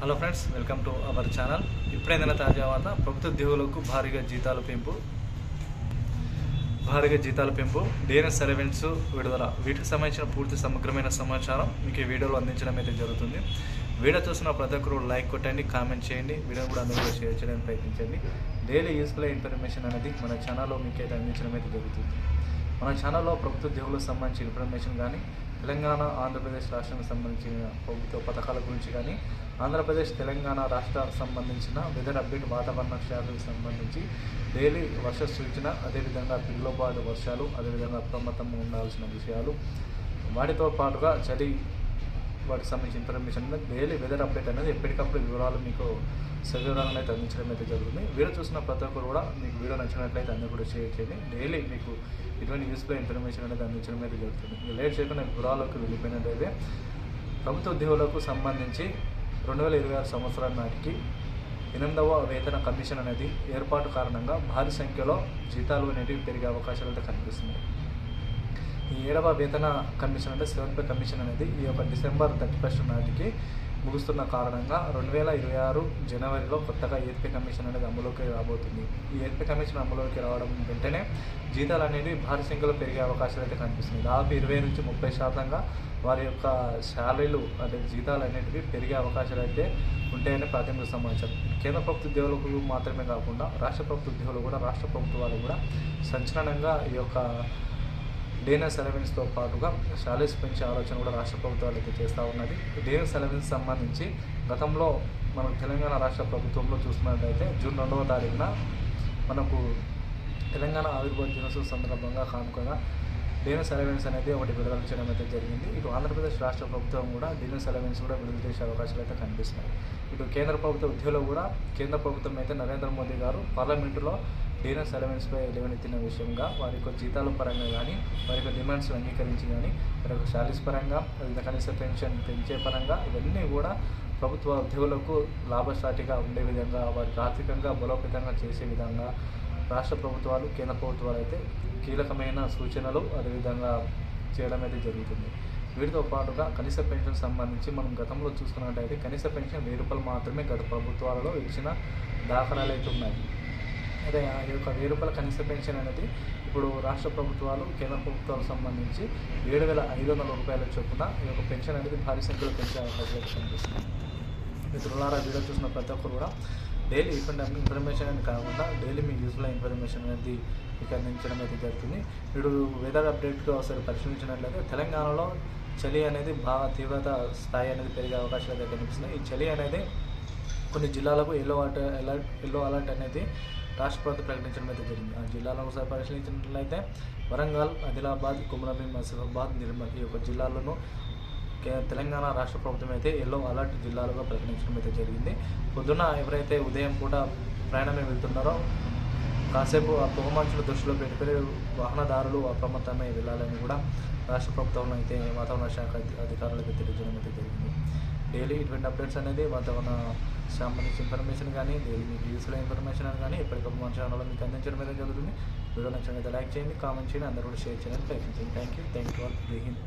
Hello friends welcome to our channel ఇప్పుడేదైనా తాజా వార్త ప్రభుత్వ ఉద్యోగులకు భారీగా జీతాల పెంపు. భారీగా జీతాల పెంపు డిఎన్ఎస్ సర్వెంట్స్ విడుదల. వీటికి సంబంధించిన పూర్తి సమగ్రమైన సమాచారం మీకు ఈ వీడియోలో అందించడం అయితే జరుగుతుంది. వీడియో చూసిన ప్రతి ఒక్కరు లైక్ కొట్టండి కామెంట్ చేయండి. వీడియో కూడా అందరూ షేర్ చేయడానికి ప్రయత్నించండి. డైలీ యూస్ఫుల్ ఇన్ఫర్మేషన్ అనేది మన ఛానల్లో మీకు అయితే అందించడం అయితే జరుగుతుంది. మన ఛానల్లో ప్రభుత్వ ఉద్యోగులకు సంబంధించిన ఇన్ఫర్మేషన్ కానీ తెలంగాణ ఆంధ్రప్రదేశ్ రాష్ట్రానికి సంబంధించిన ప్రభుత్వ పథకాల గురించి కానీ ఆంధ్రప్రదేశ్ తెలంగాణ రాష్ట్రాలకు సంబంధించిన వెదర్ అప్డేట్ వాతావరణ విషయాలకు సంబంధించి డైలీ వర్ష సూచన అదేవిధంగా పిల్లపాటు వర్షాలు అదేవిధంగా అప్రమత్తంగా ఉండాల్సిన విషయాలు. వాటితో పాటుగా చలి వాటికి సంబంధించిన ఇన్ఫర్మేషన్ డైలీ వెదర్ అప్డేట్ అనేది ఎప్పటికప్పుడు వివరాలు మీకు సవివరాలను అయితే అందించడం అయితే జరుగుతుంది. వీడియో చూసిన ప్రతి ఒక్కరు కూడా మీకు వీడియో నచ్చినట్లయితే అందరూ కూడా షేర్ చేయండి. డైలీ మీకు ఇటువంటి యూస్ఫుల్ ఇన్ఫర్మేషన్ అనేది అందించడం అయితే జరుగుతుంది. మీరు లేట్ చేయకుండా వివరాలకు వెళ్ళిపోయినట్లయితే ప్రభుత్వ ఉద్యోగులకు సంబంధించి రెండు వేల ఇరవై ఆరు సంవత్సరాల నాటికి ఎనిమిదవ వేతన కమిషన్ అనేది ఏర్పాటు కారణంగా భారీ సంఖ్యలో జీతాలు అనేటివి పెరిగే అవకాశాలు అయితే కనిపిస్తున్నాయి. ఈ ఏడవ వేతన కమిషన్ అంటే సెవెన్ పే కమిషన్ అనేది ఈ యొక్క డిసెంబర్ థర్టీ ఫస్ట్ నాటికి ముగుస్తున్న కారణంగా రెండు వేల ఇరవై ఆరు జనవరిలో కొత్తగా ఏపీ కమిషన్ అనేది అమలులోకి రాబోతుంది. ఈ ఏపీ కమిషన్ అమలులోకి రావడం వెంటనే జీతాలు అనేవి భారీ సంఖ్యలో పెరిగే అవకాశాలు అయితే కనిపిస్తుంది దాదాపు ఇరవై నుంచి ముప్పై శాతంగా వారి యొక్క శాలరీలు అంటే జీతాలు అనేటివి పెరిగే అవకాశాలు అయితే ఉంటాయని ప్రాథమిక సమాచారం. కేంద్ర ప్రభుత్వ ఉద్యోగులకు మాత్రమే కాకుండా రాష్ట్ర ప్రభుత్వ ఉద్యోగులు కూడా రాష్ట్ర ప్రభుత్వాలు కూడా సంచలనంగా ఈ యొక్క డేనస్ అలవెన్స్తో పాటుగా శాలరీస్ పెంచే ఆలోచన కూడా రాష్ట్ర ప్రభుత్వాలు అయితే చేస్తూ ఉన్నది. డిఎన్ఎస్ అలవెన్స్ సంబంధించి గతంలో మనం తెలంగాణ రాష్ట్ర ప్రభుత్వంలో చూస్తున్నట్టయితే జూన్ రెండవ తారీఖున మనకు తెలంగాణ ఆవిర్భావ దినోత్సవం సందర్భంగా కానుకగా డిఎన్ఎస్ అలవెన్స్ అనేది ఒకటి విడుదల చేయడం అయితే జరిగింది. ఇటు ఆంధ్రప్రదేశ్ రాష్ట్ర ప్రభుత్వం కూడా డిఎన్ఎస్ అలవెన్స్ కూడా విడుదల చేసే అవకాశాలు అయితే కనిపిస్తున్నాయి. ఇటు కేంద్ర ప్రభుత్వ ఉద్యోగులు కూడా కేంద్ర ప్రభుత్వం అయితే నరేంద్ర మోదీ గారు పార్లమెంటులో డిఎన్ఎస్ అలవెన్స్పై లేవనెత్తిన విషయంగా వారి యొక్క జీతాల పరంగా కానీ వారి యొక్క డిమాండ్స్ అంగీకరించి కానీ వారి యొక్క శాలీస్ పరంగా వివిధ కనీస పెన్షన్ పెంచే పరంగా ఇవన్నీ కూడా ప్రభుత్వ ఉద్యోగులకు లాభసాటిగా ఉండే విధంగా వారికి ఆర్థికంగా బలోపేతంగా చేసే విధంగా రాష్ట్ర ప్రభుత్వాలు కేంద్ర ప్రభుత్వాలు అయితే కీలకమైన సూచనలు అదేవిధంగా చేయడం అయితే జరుగుతుంది. వీటితో పాటుగా కనీస పెన్షన్ సంబంధించి మనం గతంలో చూసుకున్నట్టయితే కనీస పెన్షన్ వెయ్యి రూపాయలు మాత్రమే గత ప్రభుత్వాలలో ఇచ్చిన దాఖలాలు అయితే ఉన్నాయి. అదే ఆ యొక్క వెయ్యి రూపాయల కనీస పెన్షన్ అనేది ఇప్పుడు రాష్ట్ర ప్రభుత్వాలు కేంద్ర ప్రభుత్వాలకు సంబంధించి ఏడు వేల ఐదు వందల రూపాయల చొప్పున ఈ యొక్క పెన్షన్ అనేది భారీ సంఖ్యలో పెంచే అవకాశాలు కనిపిస్తుంది. మిత్రులారా వీడియో చూసిన ప్రతి ఒక్కరు కూడా డైలీ ఇన్ఫర్మేషన్ ఇన్ఫర్మేషన్ అని కాకుండా డైలీ మీ యూస్ఫుల్ ఇన్ఫర్మేషన్ అనేది మీకు అందించడం అయితే జరుగుతుంది. ఇప్పుడు వెదర్ అప్డేట్గా ఒకసారి పరిశీలించినట్లయితే తెలంగాణలో చలి అనేది బాగా తీవ్రత స్థాయి అనేది పెరిగే అవకాశాలు అయితే కనిపిస్తున్నాయి. ఈ చలి అనేది కొన్ని జిల్లాలకు yellow alert alert yellow alert అనేది రాష్ట్ర ప్రభుత్వం ప్రకటించడం అయితే జరిగింది. ఆ జిల్లాలో ఒకసారి పరిశీలించినట్లయితే వరంగల్ ఆదిలాబాద్ కుమరభీం ఆసిఫాబాద్ నిర్మల్ ఈ యొక్క జిల్లాలను కే- తెలంగాణ రాష్ట్ర ప్రభుత్వం అయితే ఎల్లో అలర్ట్ జిల్లాలుగా ప్రకటించడం అయితే జరిగింది. పొద్దున్న ఎవరైతే ఉదయం కూడా ప్రయాణమే వెళ్తున్నారో కాసేపు ఆ పొగమంచులు దృష్టిలో పెట్టుకుని వాహనదారులు అప్రమత్తమై వెళ్ళాలని కూడా రాష్ట్ర ప్రభుత్వం అయితే వాతావరణ శాఖ అధికారులకు తెలియజేయడం అయితే జరిగింది. డైలీ ఇటువంటి అప్డేట్స్ అనేది వాతావరణ సంబంధించిన ఇన్ఫర్మేషన్ కానీ డైలీ మీకు యూస్ఫుల్ ఇన్ఫర్మేషన్ కానీ ఎప్పటికప్పుడు మన ఛానల్లో మీకు అందించడం అయితే జరుగుతుంది. వీడియో నచ్చినట్లయితే లైక్ చేయండి కామెంట్ చేయండి అందరూ కూడా షేర్ చేయడానికి ప్రయత్నించండి. Thank you thank you all జై హింద్.